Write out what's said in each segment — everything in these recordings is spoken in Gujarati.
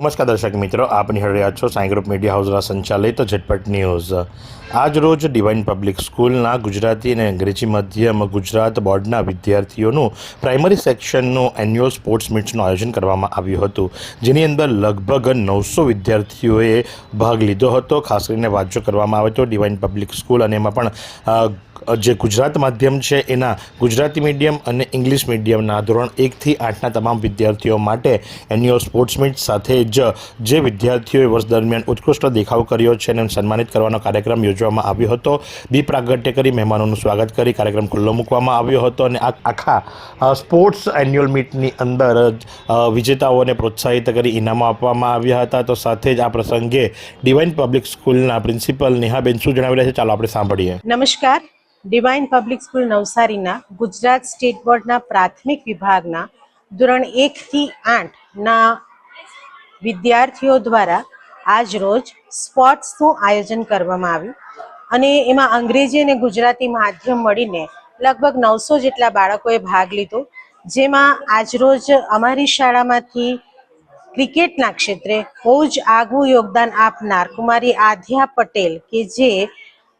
નમસ્કાર દર્શક મિત્રો, આપ નિહાળી રહ્યા છો સાંઈ ગ્રુપ મીડિયા હાઉસના સંચાલિત ઝટપટ ન્યૂઝ. આજ રોજ ડિવાઇન પબ્લિક સ્કૂલના ગુજરાતી અને અંગ્રેજી માધ્યમ ગુજરાત બોર્ડના વિદ્યાર્થીઓનું પ્રાઇમરી સેક્શનનું એન્યુઅલ સ્પોર્ટ્સ મીટ્સનું આયોજન કરવામાં આવ્યું હતું, જેની અંદર લગભગ નવસો વિદ્યાર્થીઓએ ભાગ લીધો હતો. ખાસ કરીને વાંચો કરવામાં આવ્યો હતો ડિવાઇન પબ્લિક સ્કૂલ અને એમાં પણ જે ગુજરાત માધ્યમ છે એના ગુજરાતી મીડિયમ અને ઇંગ્લિશ મીડિયમના ધોરણ એકથી આઠના તમામ વિદ્યાર્થીઓ માટે એન્યુઅલ સ્પોર્ટ્સ મીટ સાથે જ જે વિદ્યાર્થીઓએ વર્ષ દરમિયાન ઉત્કૃષ્ટ દેખાવ કર્યો છે અને સન્માનિત કરવાનો કાર્યક્રમ યોજવામાં આવ્યો હતો. દીપ પ્રાગટ્ય કરી મહેમાનોનું સ્વાગત કરી કાર્યક્રમ ખુલ્લો મૂકવામાં આવ્યો હતો અને આ આખા સ્પોર્ટ્સ એન્યુઅલ મીટની અંદર વિજેતાઓને પ્રોત્સાહિત કરી ઇનામો આપવામાં આવ્યા હતા. તો સાથે જ આ પ્રસંગે ડિવાઇન પબ્લિક સ્કૂલના પ્રિન્સિપલ નેહાબેન શું જણાવી રહ્યા છે? ચાલો આપણે સાંભળીએ. નમસ્કાર. ડિવાઇન પબ્લિક સ્કૂલ નવસારીના ગુજરાત સ્ટેટ બોર્ડના પ્રાથમિક વિભાગના ધોરણ એકથી આઠના વિદ્યાર્થીઓ દ્વારા આજ રોજ સ્પોર્ટ્સનું આયોજન કરવામાં આવ્યું. અને એમાં અંગ્રેજી અને ગુજરાતી માધ્યમ મળીને લગભગ નવસો જેટલા બાળકોએ ભાગ લીધો. જેમાં આજરોજ અમારી શાળામાંથી ક્રિકેટના ક્ષેત્રે બહુ જ આગવું યોગદાન આપનાર કુમારી આધ્યા પટેલ કે જે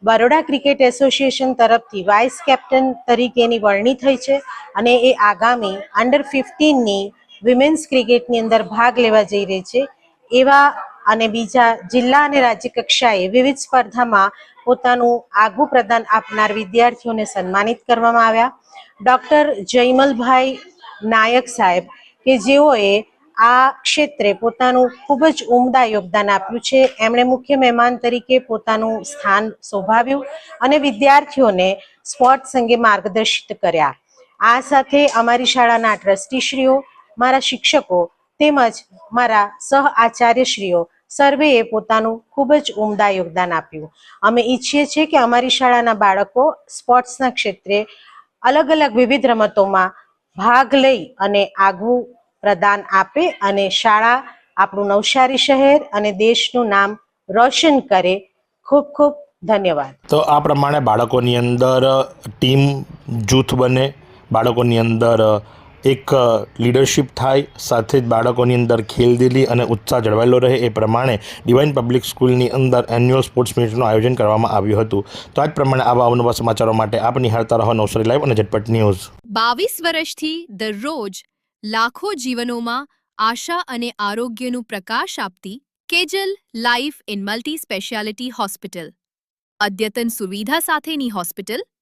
બરોડા ક્રિકેટ એસોસિએશન તરફથી વાઇસ કેપ્ટન તરીકેની વરણી થઈ છે. અને એ આગામી અંડર ફિફ્ટીનની વિમેન્સ ક્રિકેટની અંદર ભાગ લેવા જઈ રહી છે. એવા અને બીજા જિલ્લા અને રાજ્ય કક્ષાએ વિવિધ સ્પર્ધામાં પોતાનું આગવું પ્રદાન આપનાર વિદ્યાર્થીઓને સન્માનિત કરવામાં આવ્યા. ડૉક્ટર જયમલભાઈ નાયક સાહેબ કે જેઓએ આ ક્ષેત્રે પોતાનું ખૂબ જ ઉમદા યોગદાન આપ્યું છે. એમણે મુખ્ય મહેમાન તરીકે પોતાનું સ્થાન શોભાવ્યું અને વિદ્યાર્થીઓને સ્પોર્ટ્સ અંગે માર્ગદર્શિત કર્યા. આ સાથે અમારી શાળાના ટ્રસ્ટીશ્રીઓ મારા શિક્ષકો તેમજ મારા સહ આચાર્યશ્રીઓ સર્વેએ પોતાનું ખૂબ જ ઉમદા યોગદાન આપ્યું. અમે ઈચ્છીએ છીએ કે અમારી શાળાના બાળકો સ્પોર્ટ્સના ક્ષેત્રે અલગ અલગ વિવિધ રમતોમાં ભાગ લઈ અને આગવું પ્રદાન આપે અને શાળા આપણું નવસારી શહેર અને દેશનું નામ રોશન કરે. ખૂબ ખૂબ ધન્યવાદ. તો આ પ્રમાણે બાળકોની અંદર ટીમ જૂથ બને, બાળકોની અંદર એક લીડરશિપ થાય, સાથે જ બાળકોની અંદર ખેલદિલી અને ઉત્સાહ જળવાયેલો રહે એ પ્રમાણે ડિવાઇન પબ્લિક સ્કૂલની અંદર એન્યુઅલ સ્પોર્ટ્સ મીટનું આયોજન કરવામાં આવ્યું હતું. તો આ જ પ્રમાણે આવા અવનવા સમાચારો માટે આપ નિહાળતા રહો નવસારી લાઈવ અને ઝટપટ ન્યૂઝ. બાવીસ વર્ષથી દરરોજ લાખો જીવનોમાં આશા અને આરોગ્યનું પ્રકાશ આપતી Kejal life in multi speciality hospital અદ્યતન સુવિધા સાથેની હોસ્પિટલ